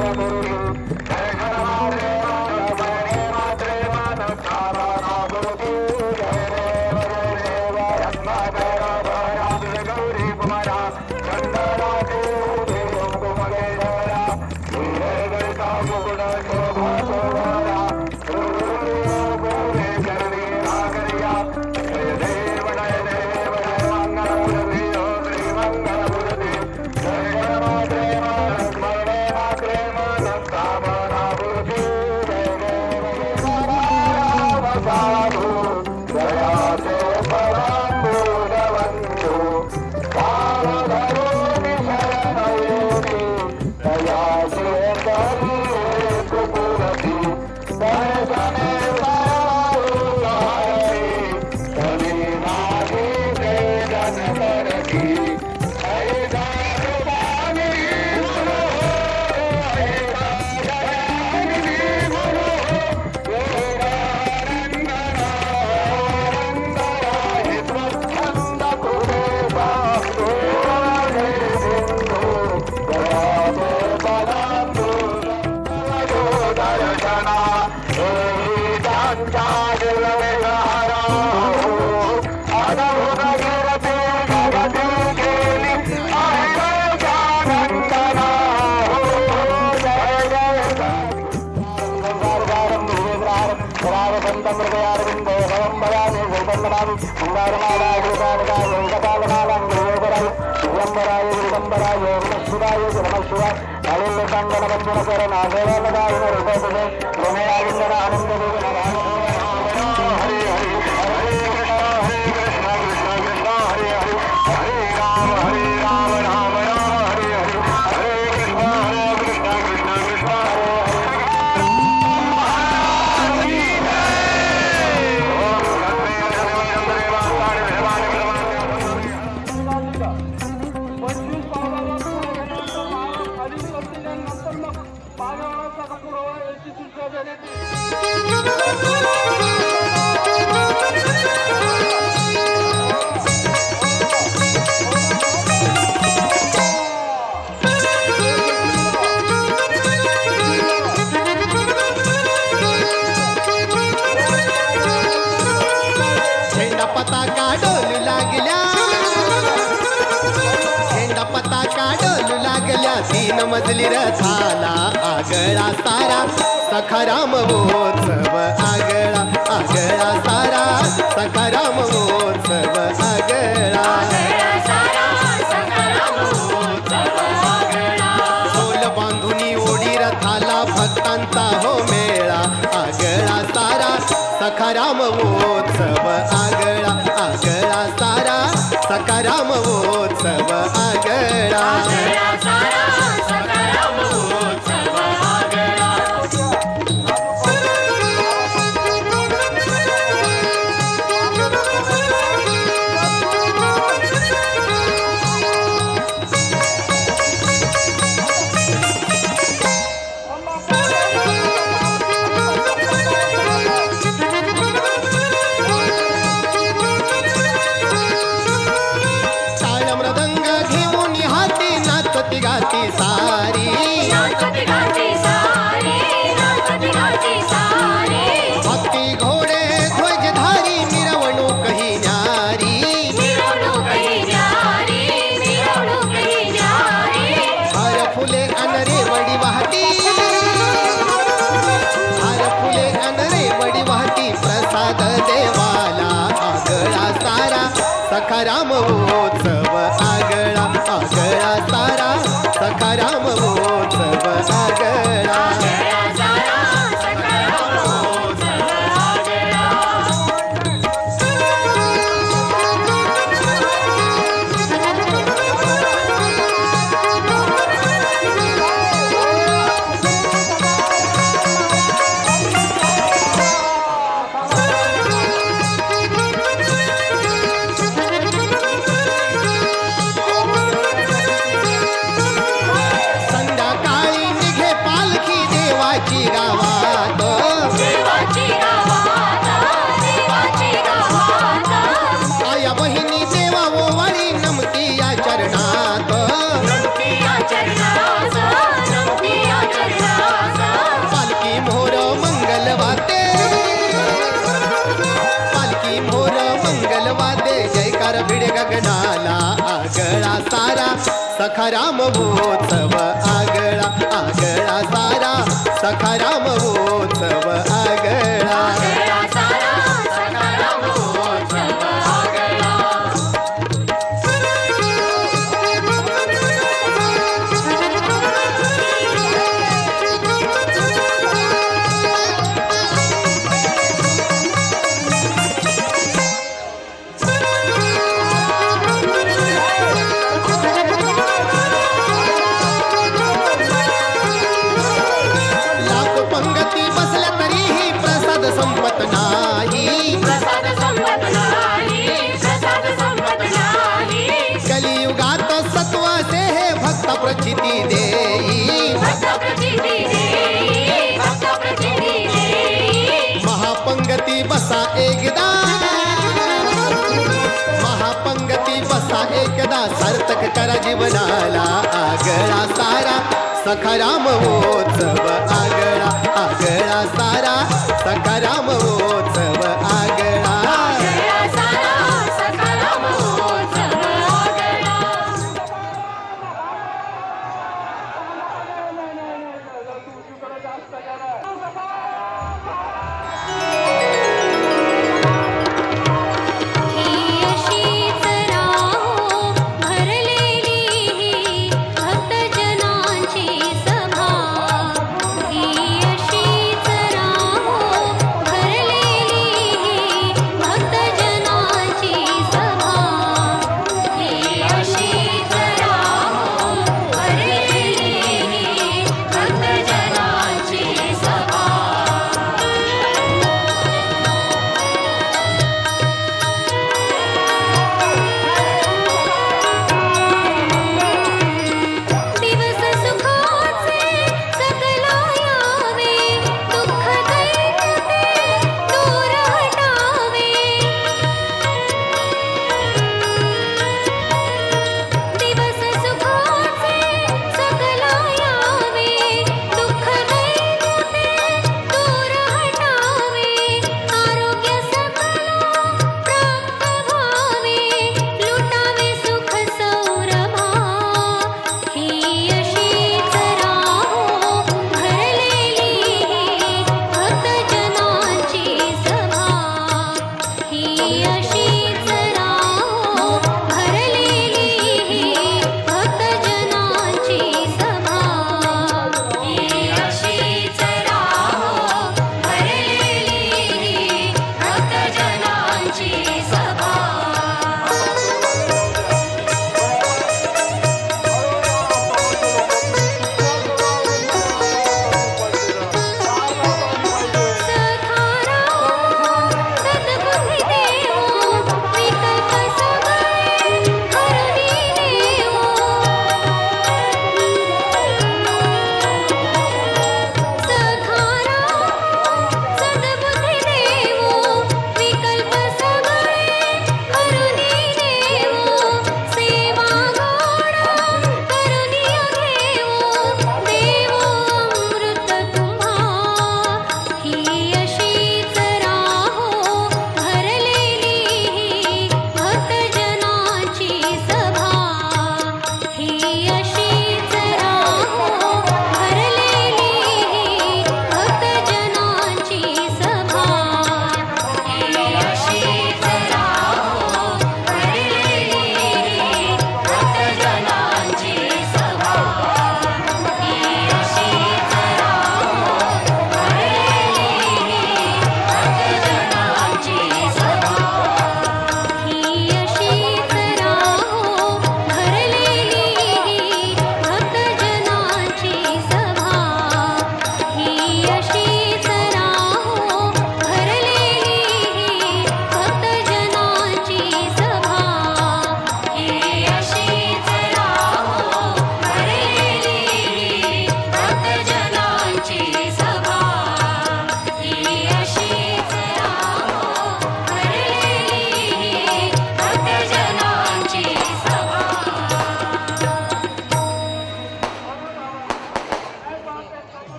thank 하나, 둘. ശിവായ ശിവനശിവ നളിന്ദാംഗനവഞ്ചനകര നാഗേരേന്ദ്രായ രൂപത്തിലെ ഗുണയാകുന്ന ആനന്ദരൂപ लागल्या मजली रथाला आगळा सारा. सखाराम महोत्सव आगळा आगळा सारा. सखाराम महोत्सव आगळा. ढोल बांधून ओढी रथाला भक्तांचा हो मेळा. आगळा सारा सखाराम महोत्सव आगळा आगळा सारा. सखाराम महोत्सव आगळा. भिड गगनाला आगळा सारा. सखाराम मोत्सव आगळा आगळा सारा. सखाराम सारा जीवनाला आगळा सारा. सखाराम आगळा आगळा